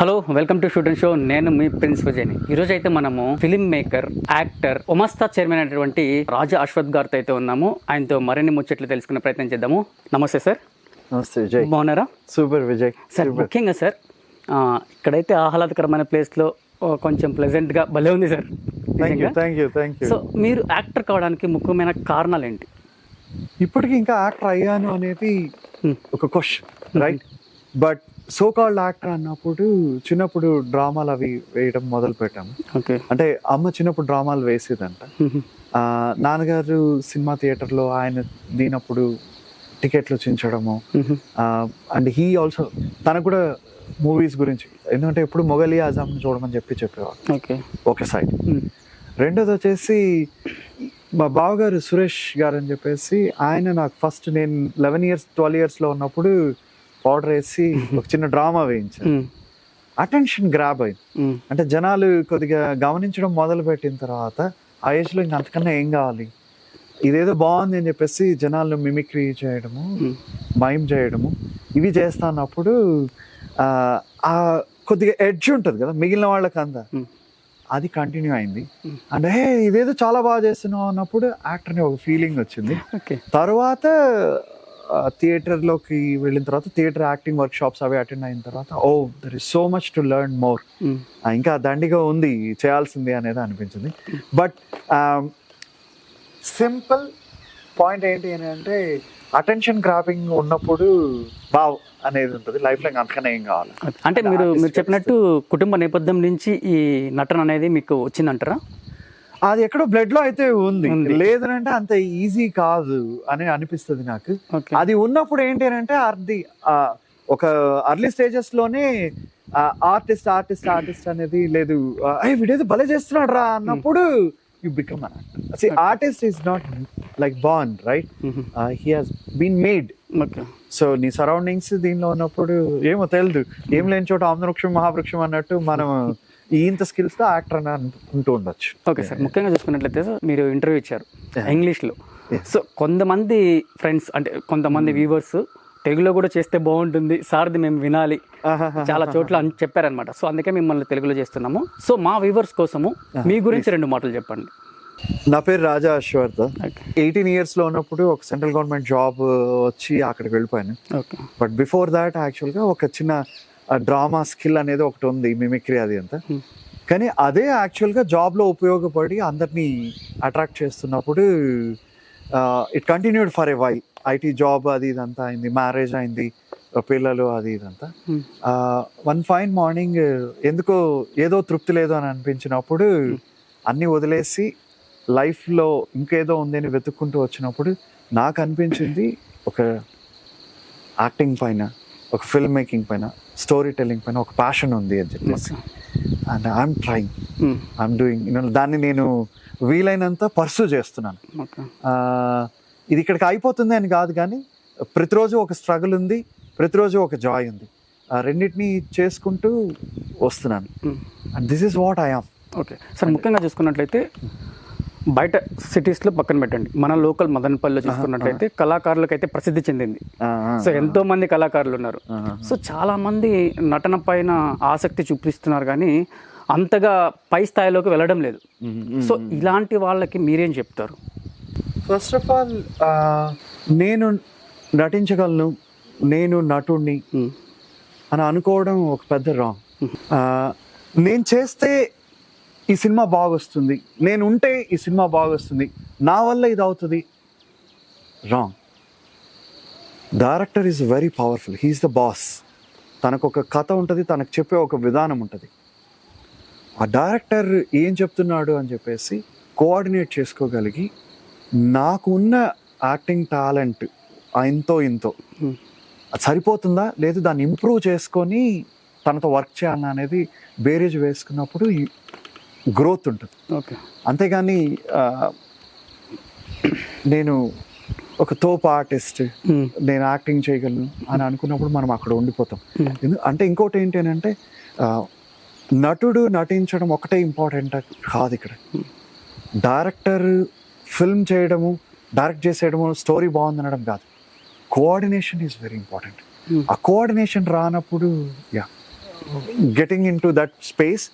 Hello welcome to and show నేను మీ prince విజయ్ని ఈరోజు అయితే మనము ఫిలిం మేకర్ యాక్టర్ ఒమస్తా చైర్మన్ అయినటువంటి రాజా అశ్వత్ గారితో అయితే ఉన్నాము. ఆయనతో మరిన్ని ముచ్చట్లు తెలుసుకునే ప్రయత్నం చేద్దాము. నమస్తే సార్ నమస్తే విజయ్ బాగున్నారా? సూపర్ విజయ్ సార్ ముఖ్యంగా సార్ ఇక్కడైతే ఆహ్లాదకరమైన ప్లేస్లో కొంచెం ప్లెజెంట్గా భలే ఉంది సార్ థ్యాంక్ యూ నిజంగా. Thank you thank you so మీరు యాక్టర్ కావడానికి ముఖ్యమైన కారణాలు ఏంటి? ఇప్పటికి ఇంకా యాక్టర్ అయ్యాను అనేది Hmm. ఒక question right but so called actor అన్నప్పుడు చిన్నప్పుడు డ్రామాలు అవి వేయడం మొదలు పెట్టాము ఓకే. అంటే అమ్మ చిన్నప్పుడు డ్రామాలు వేసేదంట. నాన్నగారు సినిమా థియేటర్లో ఆయన దీనప్పుడు టికెట్లు చించడము అండ్ హీ ఆల్సో తనకు కూడా మూవీస్ గురించి ఎందుకంటే ఎప్పుడు మొగలి ఆజాం చూడమని చెప్పి చెప్పేవారు ఓకే. ఒక సైడ్. రెండోది వచ్చేసి మా బావగారు సురేష్ గారు అని చెప్పేసి ఆయన నాకు ఫస్ట్ నేను లెవెన్ ఇయర్స్ ట్వెల్వ్ ఇయర్స్లో ఉన్నప్పుడు ఆర్డర్ వేసి ఒక చిన్న డ్రామా వేయించాను అటెన్షన్ గ్రాబ్ అయింది. అంటే జనాలు కొద్దిగా గమనించడం మొదలు పెట్టిన తర్వాత ఆ ఏజ్లో ఇంక అంతకన్నా ఏం కావాలి? ఇదేదో బాగుంది అని చెప్పేసి జనాలు మిమిక్రీ చేయడము మైమ్ చేయడము ఇవి చేస్తానప్పుడు ఆ, ఆ కొద్దిగా ఎడ్జ్ ఉంటుంది కదా మిగిలిన వాళ్ళకి అంతా. అది కంటిన్యూ అయింది. అంటే హే ఇదేదో చాలా బాగా చేస్తున్నావు అన్నప్పుడు యాక్టర్ అని ఒక ఫీలింగ్ వచ్చింది. ఓకే. తర్వాత థియేటర్లోకి వెళ్ళిన తర్వాత థియేటర్ యాక్టింగ్ వర్క్ షాప్స్ అవి అటెండ్ అయిన తర్వాత ఓ there is so much to learn more ఇంకా దండిగా ఉంది చేయాల్సింది అనేది అనిపించింది. బట్ సింపుల్ పాయింట్ ఏంటి అని అంటే అటెన్షన్ గ్రాపింగ్ ఉన్నప్పుడు బావ్ అనేది ఉంటుంది. లైఫ్లో ఇంకా అంతకన్నా ఏం కావాలి? అంటే మీరు మీరు చెప్పినట్టు కుటుంబ నేపథ్యం నుంచి ఈ నటన అనేది మీకు వచ్చిందంటారా? అది ఎక్కడో బ్లడ్లో అయితే ఉంది. లేదనంటే అంత ఈజీ కాదు అని అనిపిస్తుంది నాకు. అది ఉన్నప్పుడు ఏంటి అంటే అది ఒక అర్లీ స్టేజెస్లోనే ఆర్టిస్ట్ ఆర్టిస్ట్ ఆర్టిస్ట్ అనేది లేదు. అయ్యి వీడేదో భలే చేస్తున్నాడు రా అన్నప్పుడు you become artist is not like born right he has been made so నీ సరౌండింగ్స్ దీనిలో ఉన్నప్పుడు ఏమో తెలియదు ఏం లేని చోట ఆమ్రవృక్షం మహావృక్షం అన్నట్టు మనం ఇంత స్కిల్స్తో యాక్టర్ అని అనుకుంటూ ఉండొచ్చు. ఓకే సార్ ముఖ్యంగా చూసుకున్నట్లయితే సార్ మీరు ఇంటర్వ్యూ ఇచ్చారు. ఇంగ్లీష్లో. సో కొంతమంది ఫ్రెండ్స్ అంటే కొంతమంది వ్యూవర్స్ తెలుగులో కూడా చేస్తే బాగుంటుంది సార్ది మేము వినాలి చాలా చోట్ల అని చెప్పారనమాట సో అందుకే మిమ్మల్ని తెలుగులో చేస్తున్నాము. సో మా వ్యూవర్స్ కోసము మీ గురించి రెండు మాటలు చెప్పండి. నా పేరు రాజా అశ్వర్ధ. ఓకే ఎయిటీన్ ఇయర్స్లో ఉన్నప్పుడు ఒక సెంట్రల్ గవర్నమెంట్ జాబ్ వచ్చి అక్కడికి వెళ్ళిపోయాను. ఓకే బట్ బిఫోర్ దాట్ యాక్చువల్గా ఒక చిన్న డ్రామా స్కిల్ అనేది ఒకటి ఉంది మిమిక్రీ అది అంతా. కానీ అదే యాక్చువల్గా జాబ్లో ఉపయోగపడి అందరినీ అట్రాక్ట్ చేస్తున్నప్పుడు it continued for a while IT job అది ఇదంతా అయింది మ్యారేజ్ అయింది పిల్లలు అది ఇదంతా. వన్ ఫైన్ మార్నింగ్ ఎందుకో ఏదో తృప్తి లేదు అని అనిపించినప్పుడు అన్ని వదిలేసి లైఫ్లో ఇంకేదో ఉందని వెతుక్కుంటూ వచ్చినప్పుడు నాకు అనిపించింది ఒక యాక్టింగ్ పైన ఒక ఫిల్మ్ మేకింగ్ పైన. స్టోరీ టెల్లింగ్ పైన ఒక ప్యాషన్ ఉంది అని చెప్పేసి. And I'm trying. I'm doing దాన్ని నేను వీలైనంత పర్సూ చేస్తున్నాను. ఇది ఇక్కడికి అయిపోతుంది అని కాదు కానీ ప్రతిరోజు ఒక స్ట్రగుల్ ఉంది ప్రతిరోజు ఒక జాయ్ ఉంది. ఆ రెండింటిని చేసుకుంటూ వస్తున్నాను. And this is what I am okay sir ముఖ్యంగా చూసుకున్నట్లయితే బయట సిటీస్లో పక్కన పెట్టండి. మన లోకల్ మదనపల్లిలో చూసుకున్నట్లయితే కళాకారులకు అయితే ప్రసిద్ధి చెందింది. సో ఎంతో మంది కళాకారులు ఉన్నారు. సో చాలా మంది నటన పైన ఆసక్తి చూపిస్తున్నారు కానీ అంతగా పై స్థాయిలోకి వెళ్ళడం లేదు. సో ఇలాంటి వాళ్ళకి మీరేం చెప్తారు? ఫస్ట్ ఆఫ్ ఆల్ నేను నటించగలను నేను నటుడిని Hmm. అని అనుకోవడం ఒక పెద్ద రాంగ్ నేను చేస్తే ఈ సినిమా బాగొస్తుంది. నేను ఉంటే ఈ సినిమా బాగొస్తుంది. నా వల్ల ఇది అవుతుంది wrong. Director is very powerful he is the boss తనకు ఒక కథ ఉంటుంది తనకు చెప్పే ఒక విధానం ఉంటుంది. ఆ డైరెక్టర్ ఏం చెప్తున్నాడు అని చెప్పేసి కోఆర్డినేట్ చేసుకోగలిగి నాకున్న యాక్టింగ్ టాలెంట్ ఇంతో ఇంతో. Hmm. అది సరిపోతుందా? లేదు దాన్ని ఇంప్రూవ్ చేసుకొని తనతో వర్క్ చేయాలన్నా అనేది బేరేజ్ వేసుకున్నప్పుడు గ్రోత్ ఉంటుంది. ఓకే. అంతేగాని నేను ఒక తోపు ఆర్టిస్ట్ నేను యాక్టింగ్ చేయగలను అని అనుకున్నప్పుడు మనం అక్కడ ఉండిపోతాం. అంటే ఇంకోటి ఏంటి అని అంటే నటుడు నటించడం ఒకటే ఇంపార్టెంట్ కాదు ఇక్కడ. డైరెక్టర్ ఫిల్మ్ చేయడము డైరెక్ట్ చేసేయడము స్టోరీ బాగుంది అనడం కాదు. Coordination is very important. ఆ కోఆర్డినేషన్ రానప్పుడు yeah getting into that space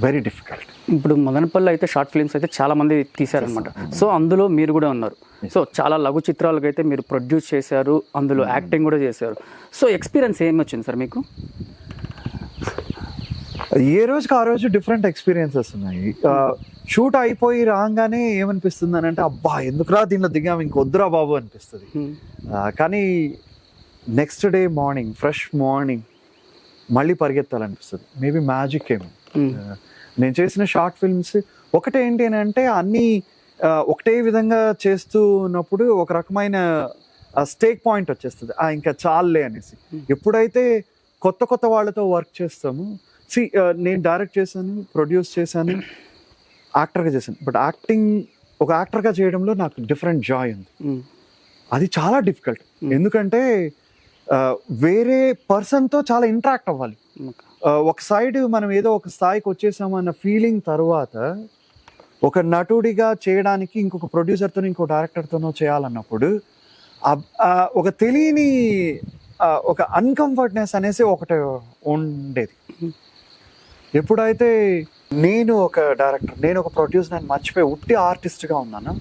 very difficult ఇప్పుడు మదనపల్లి అయితే షార్ట్ ఫిల్మ్స్ అయితే చాలా మంది తీశారనమాట సో అందులో మీరు కూడా ఉన్నారు. సో చాలా లఘు చిత్రాలకు అయితే మీరు ప్రొడ్యూస్ చేశారు. అందులో యాక్టింగ్ కూడా చేశారు. సో ఎక్స్పీరియన్స్ ఏమి వచ్చింది సార్ మీకు? ఏ రోజుకి ఆ రోజు డిఫరెంట్ ఎక్స్పీరియన్సెస్ ఉన్నాయి. షూట్ అయిపోయి రాగానే ఏమనిపిస్తుంది అని అంటే అబ్బా ఎందుకురా దీనిలో దిగాం? ఇంకొద్దురా బాబు అనిపిస్తుంది. ఆ, కానీ next day morning fresh morning మళ్ళీ పరిగెత్తాలనిపిస్తుంది. మేబీ మ్యాజిక్ ఏమో. Hmm. నేను చేసిన షార్ట్ ఫిల్మ్స్ ఒకటి ఏంటి అని అంటే అన్నీ ఒకటే విధంగా చేస్తూ ఉన్నప్పుడు ఒక రకమైన స్టేక్ పాయింట్ వచ్చేస్తుంది. ఆ, ఇంకా చాలులే అనేసి. ఎప్పుడైతే కొత్త కొత్త వాళ్ళతో వర్క్ చేస్తాము సి నేను డైరెక్ట్ చేశాను ప్రొడ్యూస్ చేశాను యాక్టర్గా చేశాను. బట్ యాక్టింగ్ ఒక యాక్టర్గా చేయడంలో నాకు డిఫరెంట్ జాయ్ ఉంది. మ్మ్. అది చాలా డిఫికల్ట్ ఎందుకంటే వేరే పర్సన్తో చాలా ఇంటరాక్ట్ అవ్వాలి. ఒక సైడ్ మనం ఏదో ఒక స్థాయికి వచ్చేసామన్న ఫీలింగ్ తర్వాత ఒక నటుడిగా చేయడానికి ఇంకొక ప్రొడ్యూసర్తోనో ఇంకో డైరెక్టర్తోనో చేయాలన్నప్పుడు ఒక తెలియని ఒక అన్కంఫర్ట్నెస్ అనేసి ఒకటి ఉండేది ఎప్పుడైతే నేను ఒక డైరెక్టర్ నేను ఒక ప్రొడ్యూసర్ అని మర్చిపోయి ఉట్టి ఆర్టిస్ట్గా ఉన్నాను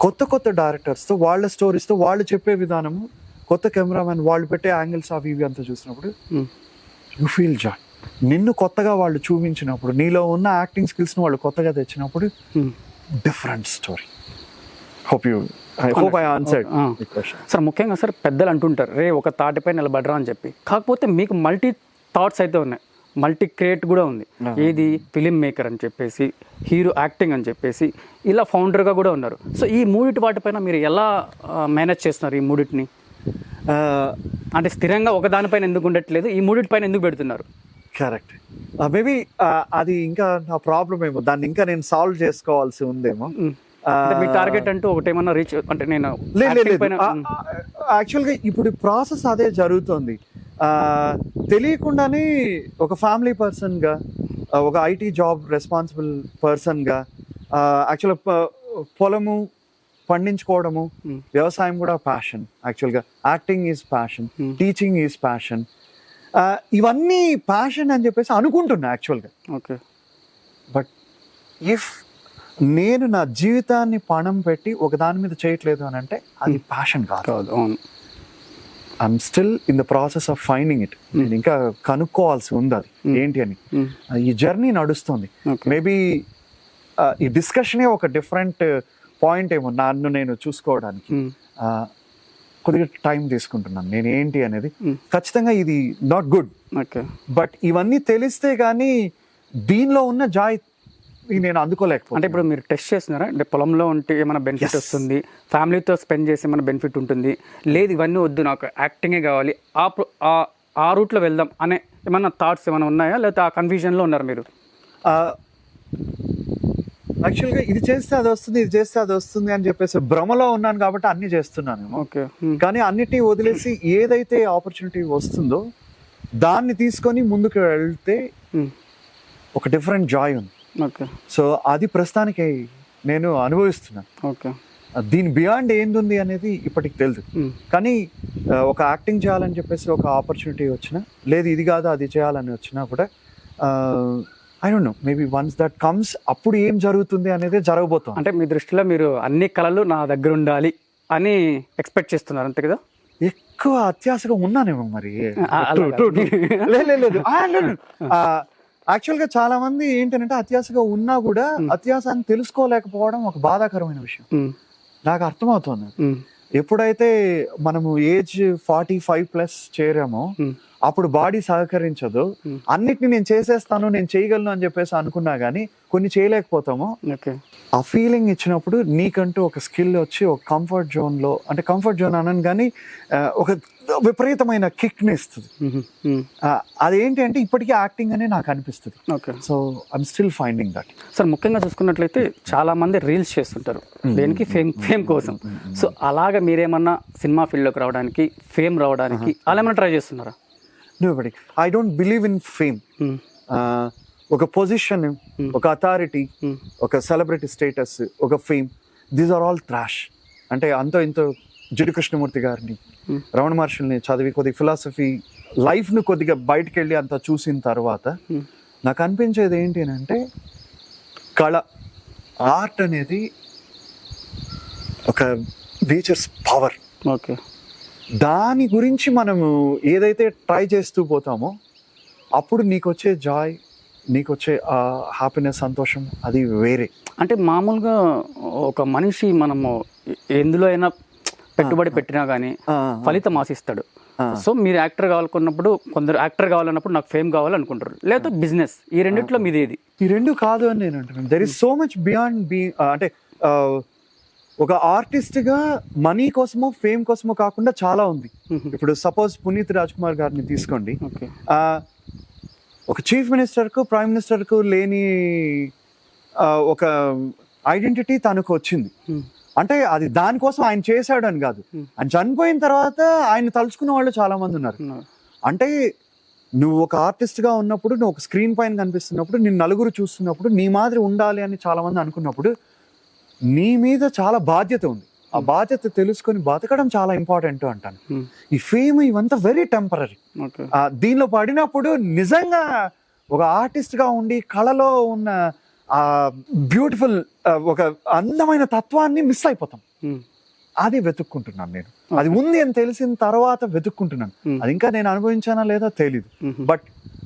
కొత్త కొత్త డైరెక్టర్స్తో వాళ్ళ స్టోరీస్తో వాళ్ళు చెప్పే విధానము కొత్త కెమెరామెన్ వాళ్ళు పెట్టే యాంగిల్స్ అవి ఇవి అంతా చూసినప్పుడు. యు ఫీల్ జాయ్ నిన్ను కొత్తగా వాళ్ళు చూపించినప్పుడు నీలో ఉన్న యాక్టింగ్ స్కిల్స్ని వాళ్ళు కొత్తగా తెచ్చినప్పుడు. Different story hope you sir ముఖ్యంగా సార్ పెద్దలు అంటుంటారు రే ఒక తాటిపై నిలబడరా అని చెప్పి. కాకపోతే మీకు మల్టీ థాట్స్ అయితే ఉన్నాయి. మల్టీ క్రియేట్ కూడా ఉంది. ఏది? ఫిలిం మేకర్ అని చెప్పేసి హీరో యాక్టింగ్ అని చెప్పేసి ఇలా ఫౌండర్గా కూడా ఉన్నారు. సో ఈ మూడిటి వాటిపైన మీరు ఎలా మేనేజ్ చేస్తున్నారు ఈ మూడిటిని? అంటే స్థిరంగా ఒకదానిపైన ఎందుకు ఉండట్లేదు ఈ మూడిటిపైన ఎందుకు పెడుతున్నారు? కరెక్ట్. మేబీ అది ఇంకా నా ప్రాబ్లం ఏమో. దాన్ని ఇంకా నేను సాల్వ్ చేసుకోవాల్సి ఉందేమో. మీ టార్గెట్ అంటూ ఒకటేమన్నా రీచ్ అంటే నేను. యాక్చువల్గా ఇప్పుడు ప్రాసెస్ అదే జరుగుతుంది. తెలియకుండానే ఒక ఫ్యామిలీ పర్సన్గా ఒక ఐటీ జాబ్ రెస్పాన్సిబుల్ పర్సన్గా యాక్చువల్ పొలము పండించుకోవడము. వ్యవసాయం కూడా ప్యాషన్ యాక్చువల్గా acting is passion. Teaching is passion ఇవన్నీ ప్యాషన్ అని చెప్పేసి అనుకుంటున్నా యాక్చువల్గా ఓకే. బట్ ఇఫ్ నేను నా జీవితాన్ని పణం పెట్టి ఒక దాని మీద చేయట్లేదు అని అంటే అది ప్యాషన్ కాదు. కాదు అవును. I'm still in the process of finding it నేను ఇంకా కనుక్కోవాల్సి ఉంది అది. ఏంటి అని? మ్మ్. ఈ జర్నీ నడుస్తుంది. మేబీ ఈ డిస్కషనే ఒక డిఫరెంట్ పాయింట్ ఏమో నన్ను నేను చూసుకోవడానికి. కొద్దిగా టైం తీసుకుంటున్నాను. నేను ఏంటి అనేది Mm. ఖచ్చితంగా ఇది నాట్ గుడ్ ఓకే బట్ ఇవన్నీ తెలిస్తే కానీ దీనిలో ఉన్న జాయ్ నేను అంటే అందుకోలేకపోతే ఇప్పుడు మీరు టెస్ట్ చేస్తున్నారా? అంటే పొలంలో ఉంటే ఏమైనా బెనిఫిట్. వస్తుంది. ఫ్యామిలీతో స్పెండ్ చేసి ఏమైనా బెనిఫిట్ ఉంటుంది. లేదు ఇవన్నీ వద్దు నాకు యాక్టింగే కావాలి. ఆ- ఆ రూట్లో వెళ్దాం అనే ఏమైనా థాట్స్ ఏమైనా ఉన్నాయా? లేకపోతే ఆ కన్ఫ్యూజన్లో ఉన్నారు మీరు? యాక్చువల్గా ఇది చేస్తే అది వస్తుంది ఇది చేస్తే అది వస్తుంది అని చెప్పేసి భ్రమలో ఉన్నాను కాబట్టి అన్ని చేస్తున్నాను. ఓకే. కానీ అన్నిటినీ వదిలేసి ఏదైతే ఆపర్చునిటీ వస్తుందో దాన్ని తీసుకొని ముందుకు వెళ్తే ఒక డిఫరెంట్ జాయ్ ఉంది. ఓకే. సో అది ప్రస్తుతానికి నేను అనుభవిస్తున్నాను. ఓకే. దీని బియాండ్ ఏంది అనేది ఇప్పటికి తెలియదు కానీ ఒక యాక్టింగ్ చేయాలని చెప్పేసి ఒక ఆపర్చునిటీ వచ్చినా లేదు ఇది కాదు అది చేయాలని వచ్చినా కూడా I don't know maybe once that comes అప్పుడు ఏం జరుగుతుంది అనేది జరగబోతోంది. అంటే మీ దృష్టిలో మీరు అన్ని కళలు నా దగ్గర ఉండాలి అని ఎక్స్పెక్ట్ చేస్తున్నారు అంతే కదా? ఎక్కువ అత్యాశగా ఉన్నానేమో మరి. లేదు, యాక్చువల్గా చాలా మంది ఏంటంటే అత్యాశగా ఉన్నా కూడా అత్యాశాన్ని తెలుసుకోలేకపోవడం ఒక బాధాకరమైన విషయం. నాకు అర్థమవుతుంది. ఎప్పుడైతే మనము ఏజ్ ఫార్టీ ఫైవ్ ప్లస్ చేరామో. అప్పుడు బాడీ సహకరించదు. Hmm. అన్నిటిని నేను చేసేస్తాను నేను చేయగలను అని చెప్పేసి అనుకున్నా గానీ కొన్ని చేయలేకపోతాము. ఓకే. ఆ ఫీలింగ్ ఇచ్చినప్పుడు నీకంటూ ఒక స్కిల్ వచ్చి ఒక కంఫర్ట్ జోన్లో అంటే కంఫర్ట్ జోన్ అనను కానీ ఒక విపరీతమైన కిక్ని ఇస్తుంది. మ్మ్. ఆ, అదేంటి అంటే ఇప్పటికీ యాక్టింగ్ అనే నాకు అనిపిస్తుంది. Okay. So I'm still finding that sir ముఖ్యంగా చూసుకున్నట్లయితే చాలా మంది రీల్స్ చేస్తుంటారు. దేనికి? ఫేమ్ ఫేమ్ కోసం. సో అలాగా మీరేమన్నా సినిమా ఫీల్డ్లోకి రావడానికి ఫేమ్ రావడానికి అలా ఏమైనా ట్రై చేస్తున్నారా? Nobody I don't believe in fame. ఒక పొజిషన్ ఒక అథారిటీ మ్మ్. ఒక సెలబ్రిటీ స్టేటస్ ఒక fame these are all trash అంటే అంతో ఇంతో జిడి కృష్ణమూర్తి గారిని Hmm. రమణ మహర్షుల్ని చదివి కొద్ది ఫిలాసఫీ లైఫ్ను కొద్దిగా బయటకు వెళ్ళి అంత చూసిన తర్వాత Hmm. నాకు అనిపించేది ఏంటి అని అంటే కళ ఆర్ట్ అనేది ఒక నేచర్స్ పవర్ ఓకే దాని గురించి మనము ఏదైతే ట్రై చేస్తూ పోతామో అప్పుడు నీకు వచ్చే జాయ్ నీకు వచ్చే హ్యాపీనెస్ సంతోషం అది వేరే. అంటే మామూలుగా ఒక మనిషి మనము ఎందులో అయినా పెట్టుబడి పెట్టినా కానీ ఫలితం ఆశిస్తాడు. సో మీరు యాక్టర్ కావాలనుకున్నప్పుడు కొందరు యాక్టర్ కావాలన్నప్పుడు నాకు ఫేమ్ కావాలనుకుంటారు. లేదా బిజినెస్. ఈ రెండిట్లో మీది ఏది ఈ రెండు కాదు అని నేను అంటున్నాను. There is so much beyond be అంటే ఒక ఆర్టిస్ట్గా మనీ కోసమో ఫేమ్ కోసమో కాకుండా చాలా ఉంది. ఇప్పుడు సపోజ్ పునీత్ రాజ్ కుమార్ గారిని తీసుకోండి. ఒక చీఫ్ మినిస్టర్కు ప్రైమ్ మినిస్టర్కు లేని ఒక ఐడెంటిటీ తనకు వచ్చింది. అంటే అది దానికోసం ఆయన చేశాడు అని కాదు. ఆయన చనిపోయిన తర్వాత ఆయన తలుచుకున్న వాళ్ళు చాలా మంది ఉన్నారు. అంటే నువ్వు ఒక ఆర్టిస్ట్గా ఉన్నప్పుడు నువ్వు ఒక స్క్రీన్ పైన కనిపిస్తున్నప్పుడు నేను నలుగురు చూస్తున్నప్పుడు నీ మాదిరి ఉండాలి అని చాలా మంది అనుకున్నప్పుడు నీ మీద చాలా బాధ్యత ఉంది. ఆ బాధ్యత తెలుసుకొని బతకడం చాలా ఇంపార్టెంట్ అంటాను. ఈ ఫేమ్ ఇవంతా వెరీ టెంపరీ దీనిలో పడినప్పుడు నిజంగా ఒక ఆర్టిస్ట్గా ఉండి కళలో ఉన్న ఆ బ్యూటిఫుల్ ఒక అందమైన తత్వాన్ని మిస్ అయిపోతాం. అది వెతుక్కుంటున్నాను నేను. అది ఉంది అని తెలిసిన తర్వాత వెతుక్కుంటున్నాను. Hmm. అది ఇంకా నేను అనుభవించానా లేదా తెలీదు. బట్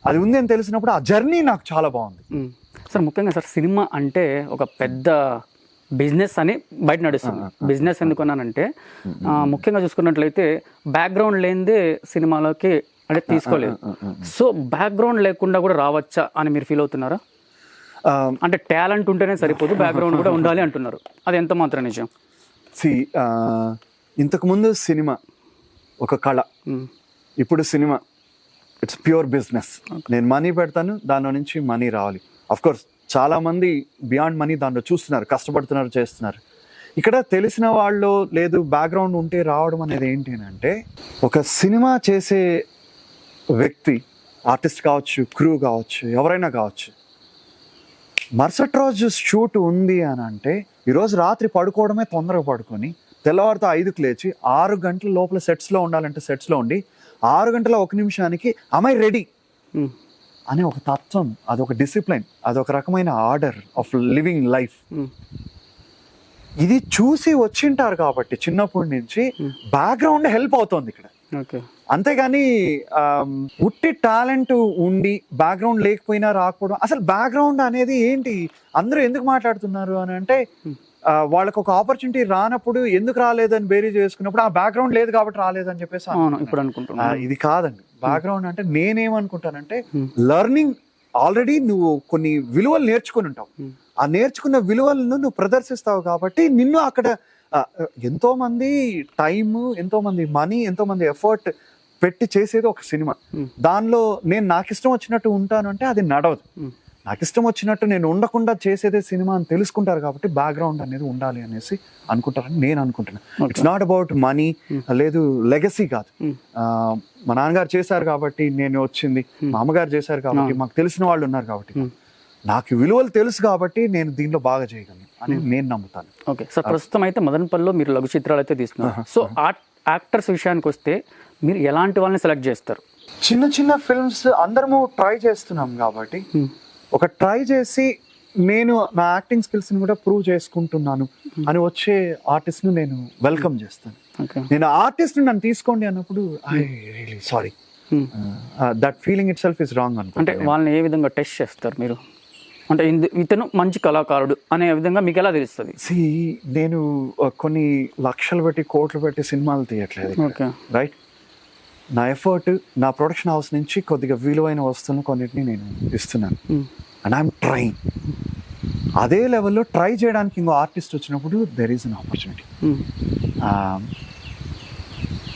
అది ఉంది అని తెలిసినప్పుడు ఆ జర్నీ నాకు చాలా బాగుంది. సార్ ముఖ్యంగా సార్ సినిమా అంటే ఒక పెద్ద బిజినెస్ అని బయట నడుస్తుంది. బిజినెస్ ఎందుకన్నానంటే ముఖ్యంగా చూసుకున్నట్లయితే బ్యాక్గ్రౌండ్ లేనిదే సినిమాలోకి అంటే తీసుకోలేదు. సో బ్యాక్గ్రౌండ్ లేకుండా కూడా రావచ్చా అని మీరు ఫీల్ అవుతున్నారా? అంటే టాలెంట్ ఉంటేనే సరిపోదు బ్యాక్గ్రౌండ్ కూడా ఉండాలి అంటున్నారు. అది ఎంత మాత్రం నిజం? ఆ, ఇంతకుముందు సినిమా ఒక కళ. ఇప్పుడు సినిమా ఇట్స్ ప్యూర్ బిజినెస్ నేను మనీ పెడతాను దానిలో నుంచి మనీ రావాలి. అఫ్ కోర్స్ చాలామంది బియాండ్ మనీ దాంట్లో చూస్తున్నారు కష్టపడుతున్నారు చేస్తున్నారు. ఇక్కడ తెలిసిన వాళ్ళు లేదు బ్యాక్గ్రౌండ్ ఉంటే రావడం అనేది ఏంటి అని అంటే ఒక సినిమా చేసే వ్యక్తి ఆర్టిస్ట్ కావచ్చు క్రూ కావచ్చు ఎవరైనా కావచ్చు మరుసటి రోజు షూట్ ఉంది అని అంటే ఈరోజు రాత్రి పడుకోవడమే తొందరగా పడుకొని తెల్లవారితో ఐదుకు లేచి ఆరు గంటల లోపల సెట్స్లో ఉండాలంటే సెట్స్లో ఉండి ఆరు గంటల ఒక నిమిషానికి అమ్మాయి రెడీ అనే ఒక తత్వం అదొక డిసిప్లిన్ అదొక రకమైన ఆర్డర్ ఆఫ్ లివింగ్ లైఫ్ ఇది చూసి వచ్చింటారు కాబట్టి చిన్నప్పటి నుంచి బ్యాక్గ్రౌండ్ హెల్ప్ అవుతోంది ఇక్కడ. ఓకే. అంతేగాని ఉట్టి టాలెంట్ ఉండి బ్యాక్గ్రౌండ్ లేకపోయినా రాకపోవడం అసలు బ్యాక్గ్రౌండ్ అనేది ఏంటి? అందరూ ఎందుకు మాట్లాడుతున్నారు అని అంటే వాళ్ళకి ఒక ఆపర్చునిటీ రానప్పుడు ఎందుకు రాలేదని బేరీ చేసుకున్నప్పుడు ఆ బ్యాక్గ్రౌండ్ లేదు కాబట్టి రాలేదని చెప్పేసి. ఇప్పుడు ఆ, అనుకుంటున్నాను ఇది కాదండి. బ్యాక్గ్రౌండ్ అంటే నేనేమనుకుంటానంటే Hmm. లెర్నింగ్ ఆల్రెడీ నువ్వు కొన్ని విలువలు నేర్చుకుని ఉంటావు Hmm. ఆ నేర్చుకున్న విలువలను నువ్వు ప్రదర్శిస్తావు కాబట్టి నిన్ను అక్కడ ఎంతో మంది టైం ఎంతో మంది మనీ ఎంతో మంది ఎఫర్ట్ పెట్టి చేసేది ఒక సినిమా Hmm. దానిలో నేను నాకు ఇష్టం వచ్చినట్టు ఉంటాను అంటే అది నడవదు Hmm. నాకు ఇష్టం వచ్చినట్టు నేను ఉండకుండా చేసేదే సినిమా అని తెలుసుకుంటారు కాబట్టి బ్యాక్గ్రౌండ్ అనేది ఉండాలి అనేసి అనుకుంటారని నేను అనుకుంటున్నాను. ఇట్స్ నాట్ అబౌట్ మనీ లేదు లెగసీ కాదు. Hmm. మా నాన్నగారు చేశారు కాబట్టి నేను వచ్చింది మా అమ్మగారు చేశారు కాబట్టి మాకు తెలిసిన వాళ్ళు ఉన్నారు కాబట్టి Hmm. నాకు విలువలు తెలుసు కాబట్టి నేను దీనిలో బాగా చేయగలను అని నేను నమ్ముతాను. ఓకే. సార్ ప్రస్తుతం అయితే మదనపల్లిలో మీరు లఘు చిత్రాలు అయితే తీస్తున్నారు. సో యాక్టర్స్ విషయానికి వస్తే మీరు ఎలాంటి వాళ్ళని సెలెక్ట్ చేస్తారు? చిన్న చిన్న ఫిల్మ్స్ అందరము ట్రై చేస్తున్నాం కాబట్టి ఒక ట్రై చేసి నేను నా యాక్టింగ్ స్కిల్స్ని కూడా ప్రూవ్ చేసుకుంటున్నాను అని వచ్చే ఆర్టిస్ట్ను నేను వెల్కమ్ చేస్తాను. నేను ఆర్టిస్ట్ నన్ను తీసుకోండి అన్నప్పుడు I really sorry. That feeling itself is wrong అంటే అనుకుంటా వాళ్ళని ఏ విధంగా టెస్ట్ చేస్తారు మీరు? అంటే ఇతను మంచి కళాకారుడు అనే విధంగా మీకు ఎలా తెలుస్తుంది? See, నేను uh, కొన్ని లక్షలు పెట్టి కోట్లు పెట్టి సినిమాలు తీయట్లేదు ఓకే రైట్ నా ఎఫర్ట్ నా ప్రొడక్షన్ హౌస్ నుంచి కొద్దిగా విలువైన వస్తువులను కొన్నిటిని నేను ఇస్తున్నాను. అండ్ ఐఎమ్ ట్రైన్ అదే లెవెల్లో ట్రై చేయడానికి ఇంకో ఆర్టిస్ట్ వచ్చినప్పుడు దెర్ ఈస్ అన్ ఆపర్చునిటీ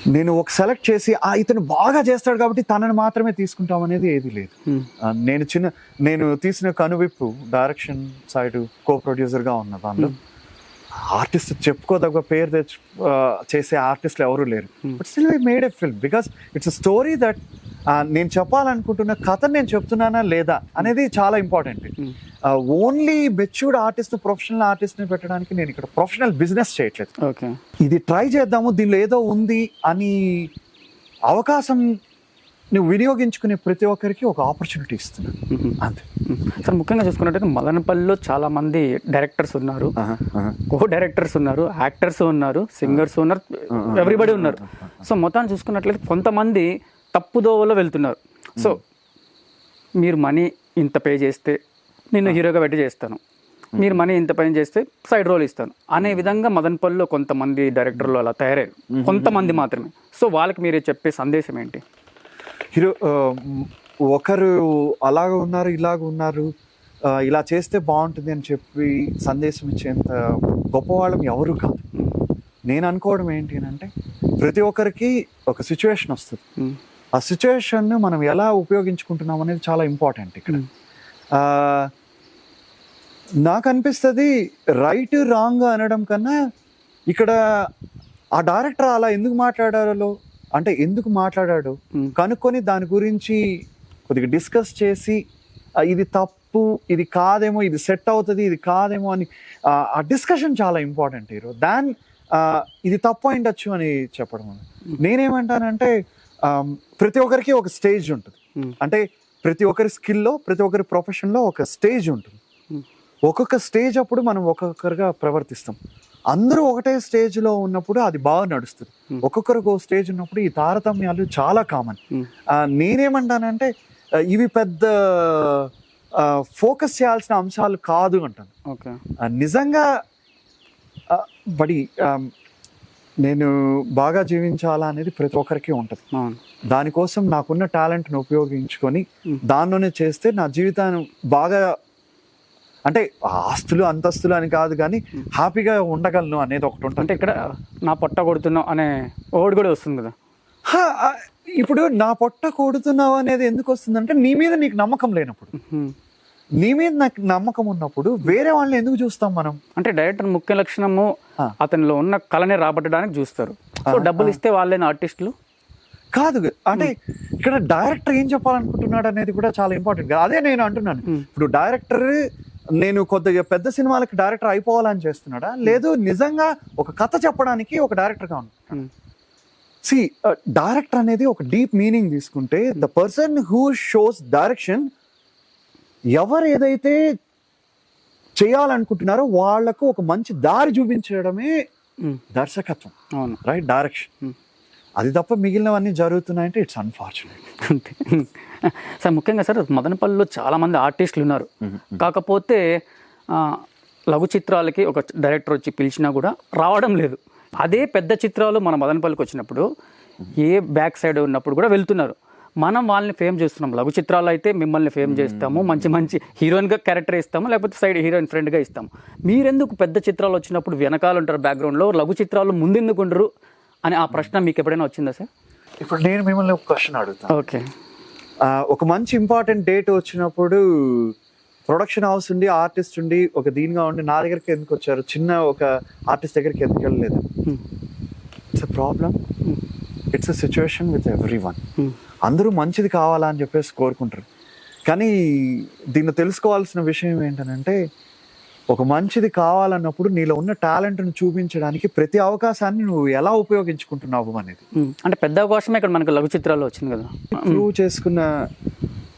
నేను ఒక సెలెక్ట్ చేసి ఆ ఇతను బాగా చేస్తాడు కాబట్టి తనని మాత్రమే తీసుకుంటాం అనేది ఏది లేదు. ఆ, నేను చిన్న నేను తీసిన కనువిప్పు డైరెక్షన్ సైడ్ కో ప్రొడ్యూసర్గా ఉన్న దానిలో ఆర్టిస్ట్ చెప్పుకోదగ్గ పేరు తెచ్చు చేసే ఆర్టిస్టులు ఎవరు లేరు. But still I made a film because it's a story that నేను చెప్పాలనుకుంటున్న కథను నేను చెప్తున్నానా లేదా అనేది చాలా important only matured artist professional ఆర్టిస్ట్ని పెట్టడానికి నేను ఇక్కడ ప్రొఫెషనల్ బిజినెస్ చేయట్లేదు. ఓకే ఇది ట్రై చేద్దాము దీనిలో ఏదో ఉంది అని అవకాశం నువ్వు వినియోగించుకునే ప్రతి ఒక్కరికి ఒక ఆపర్చునిటీ ఇస్తున్నాను అంతే. సార్ ముఖ్యంగా చూసుకున్నట్టయితే మదనపల్లిలో చాలా మంది డైరెక్టర్స్ ఉన్నారు కో డైరెక్టర్స్ ఉన్నారు యాక్టర్స్ ఉన్నారు సింగర్స్ ఉన్నారు ఎవ్రీబడి ఉన్నారు. సో మొత్తాన్ని చూసుకున్నట్లయితే కొంతమంది తప్పుదోవలో వెళ్తున్నారు. సో మీరు మనీ ఇంత పే చేస్తే నిన్ను హీరోగా పెట్టి చేస్తాను. మీరు మనీ ఇంత పని చేస్తే సైడ్ రోల్ ఇస్తాను. అనే విధంగా మదనపల్లిలో కొంతమంది డైరెక్టర్లు అలా తయారయ్యారు. కొంతమంది మాత్రమే. సో వాళ్ళకి మీరు చెప్పే సందేశం ఏంటి? హీరో ఒకరు అలాగ ఉన్నారు ఇలాగ ఉన్నారు ఇలా చేస్తే బాగుంటుంది అని చెప్పి సందేశం ఇచ్చేంత గొప్పవాళ్ళం ఎవరు కాదు. నేను అనుకోవడం ఏంటి అని అంటే ప్రతి ఒక్కరికి ఒక సిచ్యువేషన్ వస్తుంది. ఆ సిచ్యువేషన్ మనం ఎలా ఉపయోగించుకుంటున్నాం అనేది చాలా ఇంపార్టెంట్ ఇక్కడ. నాకు అనిపిస్తుంది రైట్ రాంగ్ అనడం కన్నా ఇక్కడ ఆ డైరెక్టర్ అలా ఎందుకు మాట్లాడాలో అంటే ఎందుకు మాట్లాడాడు. కనుక్కొని దాని గురించి కొద్దిగా డిస్కస్ చేసి ఇది తప్పు ఇది కాదేమో ఇది సెట్ అవుతుంది ఇది కాదేమో అని ఆ, డిస్కషన్ చాలా ఇంపార్టెంట్ హీరో. దాన్ ఇది తప్పు అయిండొచ్చు అని చెప్పడం నేనేమంటానంటే ప్రతి ఒక్కరికి ఒక స్టేజ్ ఉంటుంది. అంటే ప్రతి ఒక్కరి స్కిల్లో ప్రతి ఒక్కరి ప్రొఫెషన్లో ఒక స్టేజ్ ఉంటుంది. ఒక్కొక్క స్టేజ్ అప్పుడు మనం ఒక్కొక్కరుగా ప్రవర్తిస్తాం. అందరూ ఒకటే స్టేజ్లో ఉన్నప్పుడు అది బాగా నడుస్తుంది. ఒక్కొక్కరికి ఒక స్టేజ్ ఉన్నప్పుడు ఈ తారతమ్యాలు చాలా కామన్. నేనేమంటానంటే ఇవి పెద్ద ఫోకస్ చేయాల్సిన అంశాలు కాదు అంటాను నిజంగా బడి నేను బాగా జీవించాలా అనేది ప్రతి ఒక్కరికి ఉంటుంది దానికోసం నాకున్న టాలెంట్ని ఉపయోగించుకొని. దానిలోనే చేస్తే నా జీవితాన్ని బాగా అంటే ఆస్తులు అంతస్తులు అని కాదు కానీ హ్యాపీగా ఉండగలను అనేది ఒకటి ఉంటుంది. అంటే ఇక్కడ నా పొట్ట కొడుతున్నావు అనే ఓడి కూడా వస్తుంది కదా. ఇప్పుడు నా పొట్ట కొడుతున్నావు అనేది ఎందుకు వస్తుందంటే నీ మీద నీకు నమ్మకం లేనప్పుడు. నీ మీద నాకు నమ్మకం ఉన్నప్పుడు వేరే వాళ్ళని ఎందుకు చూస్తాం మనం? అంటే డైరెక్టర్ ముఖ్య లక్షణము. అతనిలో ఉన్న కళని రాబట్టడానికి చూస్తారు. సో డబ్బులు ఇస్తే వాళ్ళైన ఆర్టిస్టులు? కాదు అంటే ఇక్కడ డైరెక్టర్ ఏం చెప్పాలనుకుంటున్నాడు అనేది కూడా చాలా ఇంపార్టెంట్ అదే నేను అంటున్నాను. ఇప్పుడు డైరెక్టర్ నేను కొద్దిగా పెద్ద సినిమాలకి డైరెక్టర్ అయిపోవాలని చేస్తున్నాడా? లేదు నిజంగా ఒక కథ చెప్పడానికి ఒక డైరెక్టర్గా ఉన్నాడు. సి డైరెక్టర్ అనేది ఒక డీప్ మీనింగ్ తీసుకుంటే the person who shows direction ఎవరు ఏదైతే చేయాలనుకుంటున్నారో వాళ్ళకు ఒక మంచి దారి చూపించడమే మ్మ్. దర్శకత్వం రైట్ డైరెక్షన్. అది తప్ప మిగిలినవన్నీ జరుగుతున్నాయంటే ఇట్స్ అన్ఫార్చునేట్ అంతే. సార్ ముఖ్యంగా సార్ మదనపల్లిలో చాలా మంది ఆర్టిస్టులు ఉన్నారు. కాకపోతే లఘు చిత్రాలకి ఒక డైరెక్టర్ వచ్చి పిలిచినా కూడా రావడం లేదు. అదే పెద్ద చిత్రాలు మన మదనపల్లికి వచ్చినప్పుడు ఏ బ్యాక్ సైడ్ ఉన్నప్పుడు కూడా వెళ్తున్నారు. మనం వాళ్ళని ఫేమ్ చేస్తున్నాం. లఘు చిత్రాలు అయితే మిమ్మల్ని ఫేమ్ చేస్తాము మంచి మంచి హీరోయిన్గా క్యారెక్టర్ ఇస్తాము లేకపోతే సైడ్ హీరోయిన్ ఫ్రెండ్గా ఇస్తాము. మీరెందుకు పెద్ద చిత్రాలు వచ్చినప్పుడు వెనకాల ఉంటారు బ్యాక్గ్రౌండ్లో లఘు చిత్రాలు ముందెందుకు ఉండరు? అని ఆ ప్రశ్న మీకు ఎప్పుడైనా వచ్చిందా సార్? ఇప్పుడు నేను మిమ్మల్ని ఒక క్వశ్చన్ అడుగుతాను ఓకే. ఒక మంచి ఇంపార్టెంట్ డేట్ వచ్చినప్పుడు ప్రొడక్షన్ హౌస్ ఉండి ఆర్టిస్ట్ ఉండి ఒక దీనిగా ఉండి నా దగ్గరికి ఎందుకు వచ్చారు? చిన్న ఒక ఆర్టిస్ట్ దగ్గరికి ఎందుకు వెళ్ళలేదు? It's a problem it's a situation with every one అందరూ మంచిది కావాలా అని చెప్పేసి కోరుకుంటారు. కానీ దీన్ని తెలుసుకోవాల్సిన విషయం ఏంటంటే ఒక మంచిది కావాలన్నప్పుడు నీలో ఉన్న టాలెంట్ను చూపించడానికి ప్రతి అవకాశాన్ని నువ్వు ఎలా ఉపయోగించుకుంటున్నావు అనేది. అంటే పెద్ద అవకాశమే ఇక్కడ మనకు లఘు చిత్రాల్లో వచ్చింది కదా ప్రూవ్ చేసుకున్న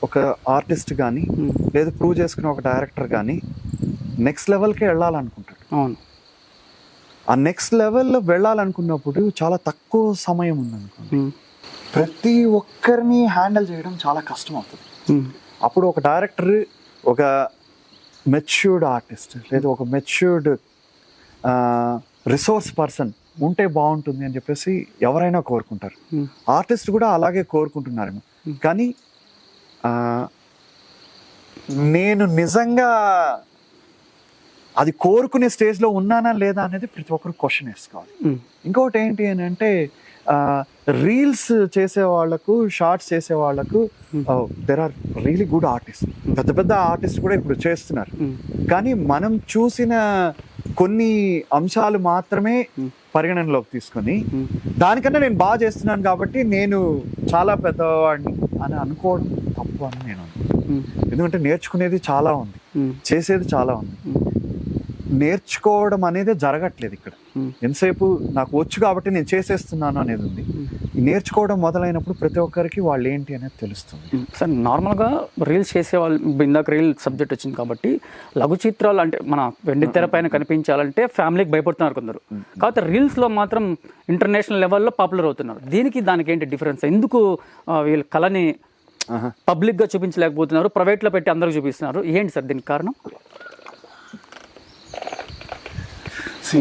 ఒక ఆర్టిస్ట్ కానీ. లేదా ప్రూవ్ చేసుకున్న ఒక డైరెక్టర్ కానీ నెక్స్ట్ లెవెల్కి వెళ్ళాలనుకుంటాడు అవును ఆ నెక్స్ట్ లెవెల్లో వెళ్ళాలనుకున్నప్పుడు చాలా తక్కువ సమయం ఉందనుకో మ్మ్. ప్రతి ఒక్కరిని హ్యాండిల్ చేయడం చాలా కష్టం అవుతుంది. అప్పుడు ఒక డైరెక్టర్ ఒక మెచ్యూర్డ్ ఆర్టిస్ట్ లేదా ఒక మెచ్యూర్డ్ రిసోర్స్ పర్సన్ ఉంటే బాగుంటుంది అని చెప్పేసి ఎవరైనా కోరుకుంటారు. ఆర్టిస్ట్ కూడా అలాగే కోరుకుంటున్నారేమో కానీ నేను నిజంగా అది కోరుకునే స్టేజ్లో ఉన్నానా లేదా అనేది ప్రతి ఒక్కరు క్వశ్చన్ వేసుకోవాలి మ్మ్. ఇంకొకటి ఏంటి అని అంటే రీల్స్ చేసే వాళ్ళకు షార్ట్స్ చేసే వాళ్ళకు there are really good artist పెద్ద పెద్ద ఆర్టిస్ట్ కూడా ఇప్పుడు చేస్తున్నారు మ్మ్. కానీ మనం చూసిన కొన్ని అంశాలు మాత్రమే మ్మ్. పరిగణనలోకి తీసుకొని మ్మ్. దానికన్నా నేను బాగా చేస్తున్నాను కాబట్టి నేను చాలా పెద్దవాడిని అని అనుకోవడం తప్పు అని నేను. ఎందుకంటే నేర్చుకునేది చాలా ఉంది. చేసేది చాలా ఉంది. నేర్చుకోవడం అనేది జరగట్లేదు ఇక్కడ. ఎంతసేపు నాకు వచ్చు కాబట్టి నేను చేసేస్తున్నాను అనేది ఉంది. నేర్చుకోవడం మొదలైనప్పుడు ప్రతి ఒక్కరికి వాళ్ళు ఏంటి అనేది తెలుస్తుంది. సార్ నార్మల్గా రీల్స్ చేసే వాళ్ళు ఇందాక రీల్ సబ్జెక్ట్ వచ్చింది కాబట్టి లఘు చిత్రాలు అంటే మన వెండి తెర పైన కనిపించాలంటే ఫ్యామిలీకి భయపడుతున్నారు కొందరు. కాకపోతే రీల్స్లో మాత్రం ఇంటర్నేషనల్ లెవెల్లో పాపులర్ అవుతున్నారు. దీనికి దానికి ఏంటి డిఫరెన్స్? ఎందుకు వీళ్ళ కళని. పబ్లిక్గా చూపించలేకపోతున్నారు ప్రైవేట్లో పెట్టి అందరికి చూపిస్తున్నారు? ఏంటి సార్ దీనికి కారణం? సి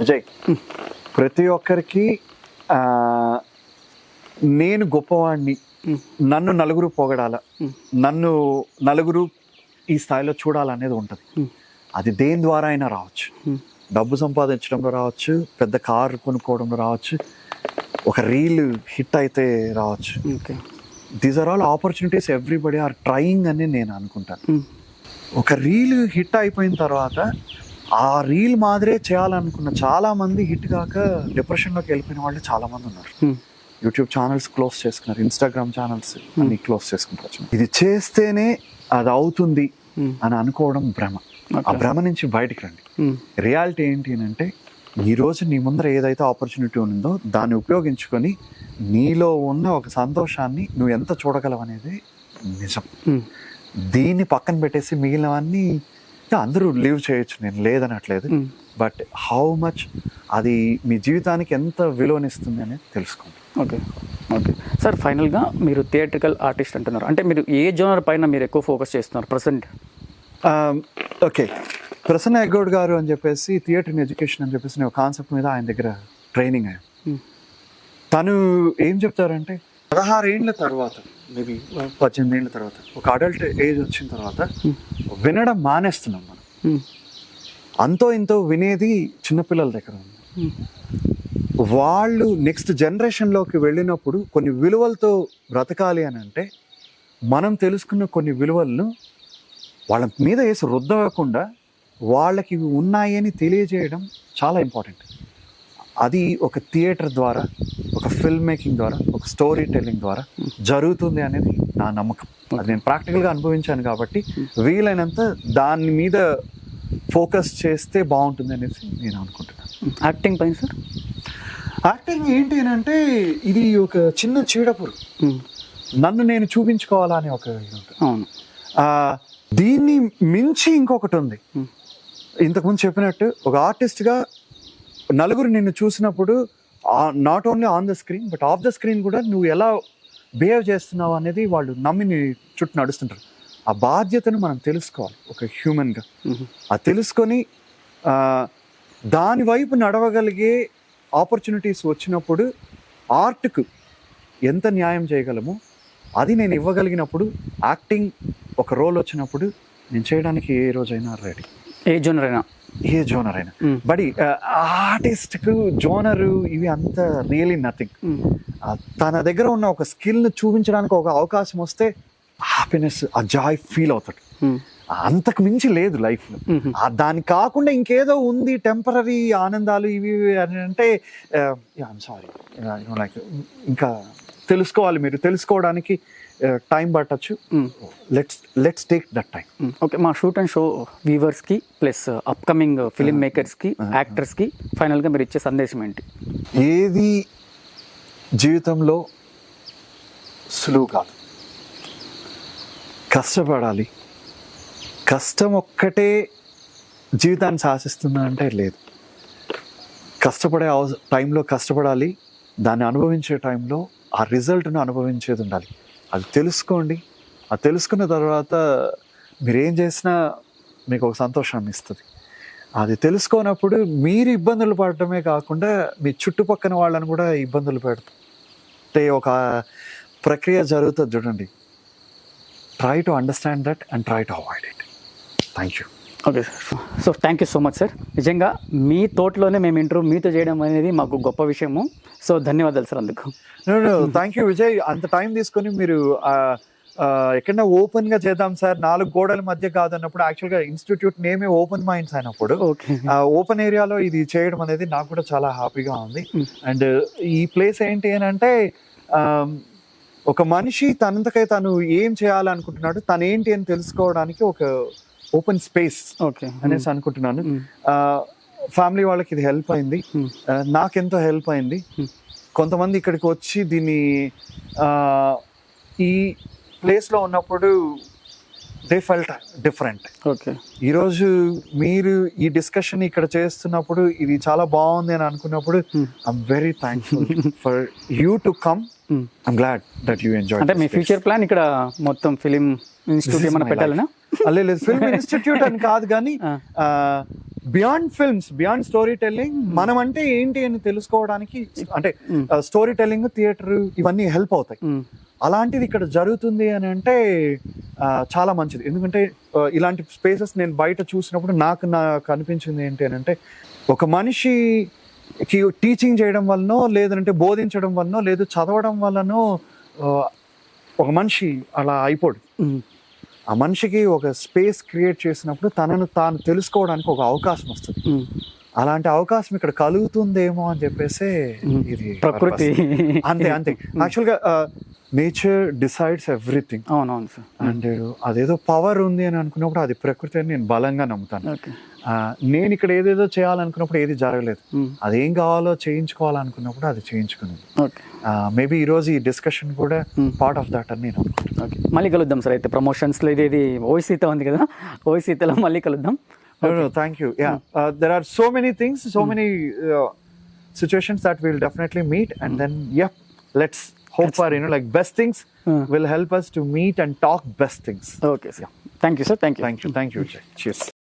విజయ్ ప్రతి ఒక్కరికి నేను గొప్పవాడిని నన్ను నలుగురు పొగడాల. నన్ను నలుగురు ఈ స్థాయిలో చూడాలనేది ఉంటుంది. అది దేని ద్వారా అయినా రావచ్చు. డబ్బు సంపాదించడంలో రావచ్చు పెద్ద కారు కొనుక్కోవడంలో రావచ్చు ఒక రీల్ హిట్ అయితే రావచ్చు. Okay. These are all opportunities everybody are trying అని నేను అనుకుంటాను. ఒక రీల్ హిట్ అయిపోయిన తర్వాత ఆ రీల్ మాదిరే చేయాలనుకున్న చాలా మంది హిట్ కాక డిప్రెషన్లోకి వెళ్ళిపోయిన వాళ్ళు చాలా మంది ఉన్నారు యూట్యూబ్ ఛానల్స్ క్లోజ్ చేసుకున్నారు. ఇన్స్టాగ్రామ్ ఛానల్స్ అన్ని క్లోజ్ చేసుకుంటారు ఇది చేస్తేనే అది అవుతుంది అని అనుకోవడం భ్రమ. ఆ భ్రమ నుంచి బయటికి రండి. రియాలిటీ ఏంటి అని అంటే ఈ రోజు నీ ముందర ఏదైతే ఆపర్చునిటీ ఉందో దాన్ని ఉపయోగించుకొని నీలో ఉన్న ఒక సంతోషాన్ని నువ్వు ఎంత చూడగలవు అనేది నిజం దీన్ని పక్కన పెట్టేసి మిగిలినవన్నీ అందరూ లీవ్ చేయొచ్చు నేను లేదనట్లేదు. బట్ హౌ మచ్ అది మీ జీవితానికి ఎంత విలువనిస్తుంది అనేది తెలుసుకోండి. ఓకే. ఓకే. సార్ ఫైనల్గా మీరు థియేట్రికల్ ఆర్టిస్ట్ అంటున్నారు. అంటే మీరు ఏ జోనర్ పైన మీరు ఎక్కువ ఫోకస్ చేస్తున్నారు? Present okay. ప్రసన్న ఎగ్గౌడ్ గారు అని చెప్పేసి థియేటర్ ఇన్ ఎడ్యుకేషన్ అని చెప్పేసి నేను కాన్సెప్ట్ మీద ఆయన దగ్గర ట్రైనింగ్ అయ్యాను. తను ఏం చెప్తారంటే పదహారు ఏళ్ళ తర్వాత మేబీ పద్దెనిమిది ఏళ్ళ తర్వాత. ఒక అడల్ట్ ఏజ్ వచ్చిన తర్వాత వినడం మానేస్తున్నాం మనం. అంతో ఇంతో వినేది చిన్నపిల్లల దగ్గర ఉంది. వాళ్ళు నెక్స్ట్ జనరేషన్లోకి వెళ్ళినప్పుడు కొన్ని విలువలతో బ్రతకాలి అని అంటే మనం తెలుసుకున్న కొన్ని విలువలను వాళ్ళ మీద వేసి రుద్దకుండా వాళ్ళకి ఉన్నాయని తెలియజేయడం చాలా ఇంపార్టెంట్. అది ఒక థియేటర్ ద్వారా ఒక ఫిల్మ్ మేకింగ్ ద్వారా ఒక స్టోరీ టెల్లింగ్ ద్వారా జరుగుతుంది అనేది నా నమ్మకం. అది నేను ప్రాక్టికల్గా అనుభవించాను కాబట్టి వీలైనంత దాని మీద ఫోకస్ చేస్తే బాగుంటుంది అనేసి నేను అనుకుంటున్నాను. యాక్టింగ్ పైన సార్? యాక్టింగ్ ఏంటి అని అంటే ఇది ఒక చిన్న చీడపురు. నన్ను నేను చూపించుకోవాలా అని ఒక అవును. దీన్ని మించి ఇంకొకటి ఉంది. ఇంతకుముందు చెప్పినట్టు ఒక ఆర్టిస్ట్గా నలుగురు నిన్ను చూసినప్పుడు not only on the screen but off the screen కూడా నువ్వు ఎలా బిహేవ్ చేస్తున్నావు అనేది వాళ్ళు నమ్మి నీ చుట్టూ నడుస్తుంటారు. ఆ బాధ్యతను మనం తెలుసుకోవాలి ఒక హ్యూమన్గా అది తెలుసుకొని ఆ, దాని వైపు నడవగలిగే ఆపర్చునిటీస్ వచ్చినప్పుడు ఆర్ట్కు ఎంత న్యాయం చేయగలమో అది నేను ఇవ్వగలిగినప్పుడు యాక్టింగ్ ఒక రోల్ వచ్చినప్పుడు నేను చేయడానికి ఏ రోజైనా రెడీ ఏ జోనర్ అయినా ఏ జోనర్ అయినా. బడి ఆర్టిస్ట్కు జోనరు ఇవి అంత రియలీ నథింగ్. తన దగ్గర ఉన్న ఒక స్కిల్ని చూపించడానికి ఒక అవకాశం వస్తే హ్యాపీనెస్ ఆ జాయ్ ఫీల్ అవుతాడు. అంతకు మించి లేదు లైఫ్లో. దాని కాకుండా ఇంకేదో ఉంది టెంపరీ ఆనందాలు ఇవి అని అంటే సారీ లైక్ ఇంకా తెలుసుకోవాలి మీరు. తెలుసుకోవడానికి టైం పట్టచ్చు. Let's let's take that time. Okay మా షూట్ అండ్ షో వ్యూవర్స్కి ప్లస్ అప్కమింగ్ ఫిలిం మేకర్స్కి యాక్టర్స్కి ఫైనల్గా మీరు ఇచ్చే సందేశం ఏంటి? ఏది జీవితంలో సులువు కాదు. కష్టపడాలి. కష్టం ఒక్కటే జీవితాన్ని శాసిస్తుందా అంటే లేదు. కష్టపడే అవ టైంలో కష్టపడాలి. దాన్ని అనుభవించే టైంలో ఆ రిజల్ట్ను అనుభవించేది ఉండాలి. అది తెలుసుకోండి. అది తెలుసుకున్న తర్వాత మీరు ఏం చేసినా మీకు ఒక సంతోషాన్ని ఇస్తుంది అది తెలుసుకోనప్పుడు మీరు ఇబ్బందులు పడటమే కాకుండా మీ చుట్టుపక్కన వాళ్ళని కూడా ఇబ్బందులు పెడతాం. అంటే ఒక ప్రక్రియ జరుగుతుంది చూడండి. Try to understand that and try to avoid it thank you okay sir so thank you so much sir నిజంగా మీ తోటలోనే మేము ఇంటర్వ్యూ మీతో చేయడం అనేది మాకు గొప్ప విషయము. సో ధన్యవాదాలు సార్ అందుకు. థ్యాంక్ యూ విజయ్ అంత టైం తీసుకొని మీరు ఎక్కడన్నా ఓపెన్గా చేద్దాం సార్ నాలుగు గోడల మధ్య కాదన్నప్పుడు యాక్చువల్గా ఇన్స్టిట్యూట్ నేమే ఓపెన్ మైండ్స్ అయినప్పుడు ఓకే ఓపెన్ ఏరియాలో ఇది చేయడం అనేది నాకు కూడా చాలా హ్యాపీగా ఉంది. అండ్ ఈ ప్లేస్ ఏంటి అని అంటే ఒక మనిషి తనంతకై తను ఏం చేయాలనుకుంటున్నాడు తను ఏంటి అని తెలుసుకోవడానికి ఒక ఓపెన్ స్పేస్ ఓకే. అనేసి అనుకుంటున్నాను. ఫ్యామిలీ వాళ్ళకి ఇది హెల్ప్ అయింది. నాకెంతో హెల్ప్ అయింది. కొంతమంది ఇక్కడికి వచ్చి దీన్ని ఈ ప్లేస్లో ఉన్నప్పుడు దే ఫెల్ట్ డిఫరెంట్ ఓకే ఈరోజు మీరు ఈ డిస్కషన్ ఇక్కడ చేస్తున్నప్పుడు ఇది చాలా బాగుంది అని అనుకున్నప్పుడు Hmm. I'm very thankful for you to come Hmm. I'm glad that you enjoy అంటే మీ ఫ్యూచర్ ప్లాన్ ఇక్కడ మొత్తం ఫిలిం ఇన్స్టిట్యూట్ ఏమైనా పెట్టాలనా లేదు ఫిల్మ్ ఇన్స్టిట్యూట్ అని కాదు కానీ. Beyond films beyond story telling మనం అంటే ఏంటి అని తెలుసుకోవడానికి అంటే Hmm. స్టోరీ టెల్లింగ్ థియేటర్ ఇవన్నీ హెల్ప్ అవుతాయి మ్మ్. అలాంటిది ఇక్కడ జరుగుతుంది అని అంటే చాలా మంచిది ఎందుకంటే ఇలాంటి స్పేసెస్ నేను బయట చూసినప్పుడు నాకు నాకు అనిపించింది ఏంటి అని అంటే ఒక మనిషికి టీచింగ్ చేయడం వల్లనో లేదంటే బోధించడం వల్లనో లేదు చదవడం వల్లనో ఆ, ఒక మనిషి అలా అయిపోడు. ఆ మనిషికి ఒక స్పేస్ క్రియేట్ చేసినప్పుడు తనను తాను తెలుసుకోవడానికి ఒక అవకాశం వస్తుంది. అలాంటి అవకాశం ఇక్కడ కలుగుతుందేమో అని చెప్పేసి. ఇది ప్రకృతి. అంతే అంతే. యాక్చువల్గా నేచర్ డిసైడ్స్ ఎవ్రీథింగ్ అవునవును సార్. అండ్ అదేదో పవర్ ఉంది అని అనుకున్నప్పుడు అది ప్రకృతి అని నేను బలంగా నమ్ముతాను. నేను ఇక్కడ ఏదేదో చేయాలనుకున్నప్పుడు ఏది జరగలేదు. అదేం కావాలో చేయించుకోవాలనుకున్నప్పుడు అది చేయించుకున్నది ఓకే. మేబీ ఈ రోజు ఈ డిస్కషన్ కూడా. పార్ట్ ఆఫ్ దట్ అని నేను అనుకుంటున్నాను. ఓకే. మళ్ళీ కలుద్దాం సార్. అయితే ప్రమోషన్స్లో ఇది ఇది ఓయి సీత ఉంది కదా. ఓయి సీతలో మళ్ళీ కలుద్దాం. Okay. No, no, thank you. Yeah, hmm. uh, there are so many things, so hmm. many uh, situations that we'll definitely meet, and hmm. then yeah, let's hope That's for you know like best things will help us to meet and talk best things. Okay, sir. Yeah. Thank you, sir. Thank you. Thank you. Thank you. Cheers.